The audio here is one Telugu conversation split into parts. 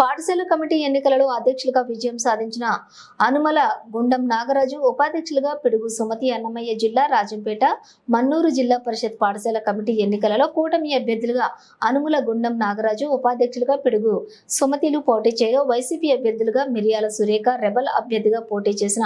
పాఠశాల కమిటీ ఎన్నికలలో అధ్యక్షులుగా విజయం సాధించిన అనుమల గుండం నాగరాజు ఉపాధ్యక్షులుగా పిడుగు సుమతి అన్నమయ్య జిల్లా రాజంపేట మన్నూరు జిల్లా పరిషత్ పాఠశాల కమిటీ ఎన్నికలలో కూటమి అభ్యర్థులుగా అనుమల గుండం నాగరాజు ఉపాధ్యక్షులుగా పిడుగు సుమతిలు పోటీ చేయగా వైసీపీ అభ్యర్థులుగా మిరియాల సురేఖ రెబల్ అభ్యర్థిగా పోటీ చేసిన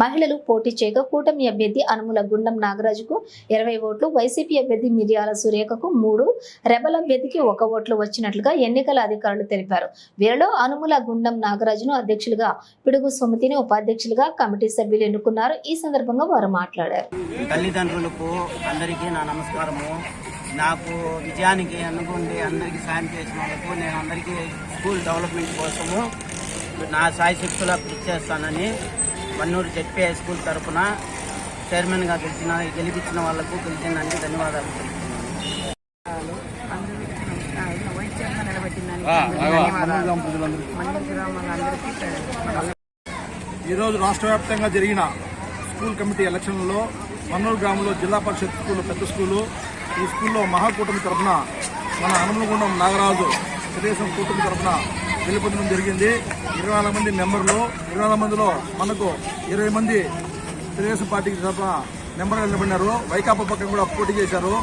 మహిళలు పోటీ చేయగా కూటమి అభ్యర్థి అనుముల గుండం నాగరాజుకు ఇరవై ఓట్లు వైసీపీ అభ్యర్థి మిరియాల సురేఖకు మూడు రెబల్ అభ్యర్థికి ఒక ఓట్లు వచ్చినట్లుగా ఎన్నికల అధికారులు తెలిపారు. వీరిలో అనుముల గుండం నాగరాజును అధ్యక్షులుగా పిడుగు సుమతిని ఉపాధ్యక్షులుగా కమిటీ సభ్యులు ఎన్నుకున్నారు. ఈ సందర్భంగా వారు మాట్లాడారు. తల్లిదండ్రులకు అందరికీ నా నమస్కారము. నాకు విజయానికి అనుకుండి అందరికీ సాయం చేసిన వాళ్ళకు నేను అందరికీ స్కూల్ డెవలప్మెంట్ కోసము నా సాయి శక్తులా కృషి చేస్తానని వన్నూరు జెడ్పీఐ స్కూల్ తరఫున చైర్మన్గా గెలిచిన గెలిపించిన వాళ్ళకు గెలిచిందని ధన్యవాదాలు. ఈరోజు రాష్ట్ర వ్యాప్తంగా జరిగిన స్కూల్ కమిటీ ఎలక్షన్లలో మన్నూరు గ్రామంలో జిల్లా పరిషత్ స్కూల్ పెద్ద స్కూలు. ఈ స్కూల్లో మహాకూటమి తరఫున మన హనుమలగుండం నాగరాజు తెలుగుదేశం కూటమి తరఫున గెలుపొందడం జరిగింది. ఇరవై నాలుగు మంది మెంబర్లు ఇరవై నాలుగు మందిలో మనకు ఇరవై మంది తెలుగుదేశం పార్టీకి తరఫున మెంబర్గా నిలబడినారు. వైకాపా పక్కన కూడా పోటీ చేశారు.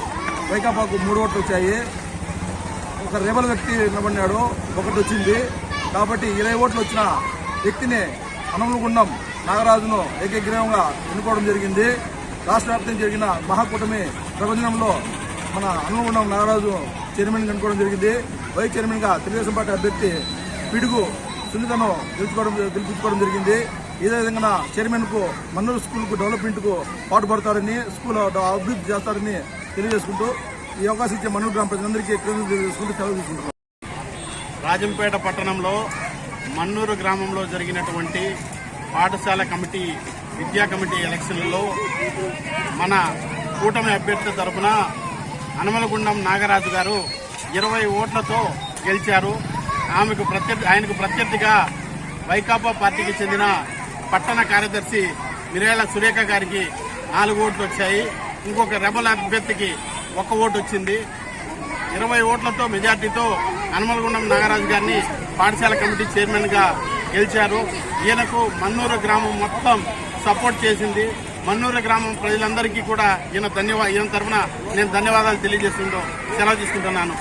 వైకాపాకు మూడు ఓట్లు వచ్చాయి. ఒక రేబల్ వ్యక్తి నిలబడినాడు. ఒకటి వచ్చింది. కాబట్టి ఇరవై ఓట్లు వచ్చిన వ్యక్తిని అనమలగుండం నాగరాజును ఏకగ్రీవంగా ఎన్నుకోవడం జరిగింది. రాష్ట్ర వ్యాప్తంగా జరిగిన మహాకూటమి ప్రబంధనంలో మన అనమలగుండం నాగరాజు చైర్మన్ ఎన్నుకోవడం జరిగింది. వైస్ చైర్మన్గా తెలుగుదేశం పార్టీ అభ్యర్థి పిడుగు సునీతను గెలుచుకోవడం గెలిపించుకోవడం జరిగింది. ఇదే విధంగా చైర్మన్కు మన్నూరు స్కూల్కు డెవలప్మెంట్కు పాటుపడతారని స్కూల్ అభివృద్ధి చేస్తారని తెలియజేసుకుంటూ ఈ అవకాశం ఇచ్చే మన్నూరు గ్రామ ప్రజలందరికీ కృతజ్ఞతలు సెలవు తీసుకుంటున్నాం. రాజంపేట పట్టణంలో మన్నూరు గ్రామంలో జరిగినటువంటి పాఠశాల కమిటీ విద్యా కమిటీ ఎలక్షన్లలో మన కూటమి అభ్యర్థి తరఫున అనమలగుండం నాగరాజు గారు ఇరవై ఓట్లతో గెలిచారు. ఆమెకు ప్రత్యర్థి ఆయనకు ప్రత్యర్థిగా వైకాపా పార్టీకి చెందిన పట్టణ కార్యదర్శి మిరేల సురేఖ గారికి నాలుగు ఓట్లు వచ్చాయి. ఇంకొక రెబల్ అభ్యర్థికి ఒక ఓటు వచ్చింది. ఇరవై ఓట్లతో మెజార్టీతో హనుమలగుండం నాగరాజు గారిని పాఠశాల కమిటీ చైర్మన్గా గెలిచారు. ఈయనకు మన్నూరు గ్రామం మొత్తం సపోర్ట్ చేసింది. మన్నూరు గ్రామం ప్రజలందరికీ కూడా ఈయన ధన్యవాద ఈయన తరఫున నేను ధన్యవాదాలు తెలియజేస్తుంటూ సెలవు తీసుకుంటున్నాను.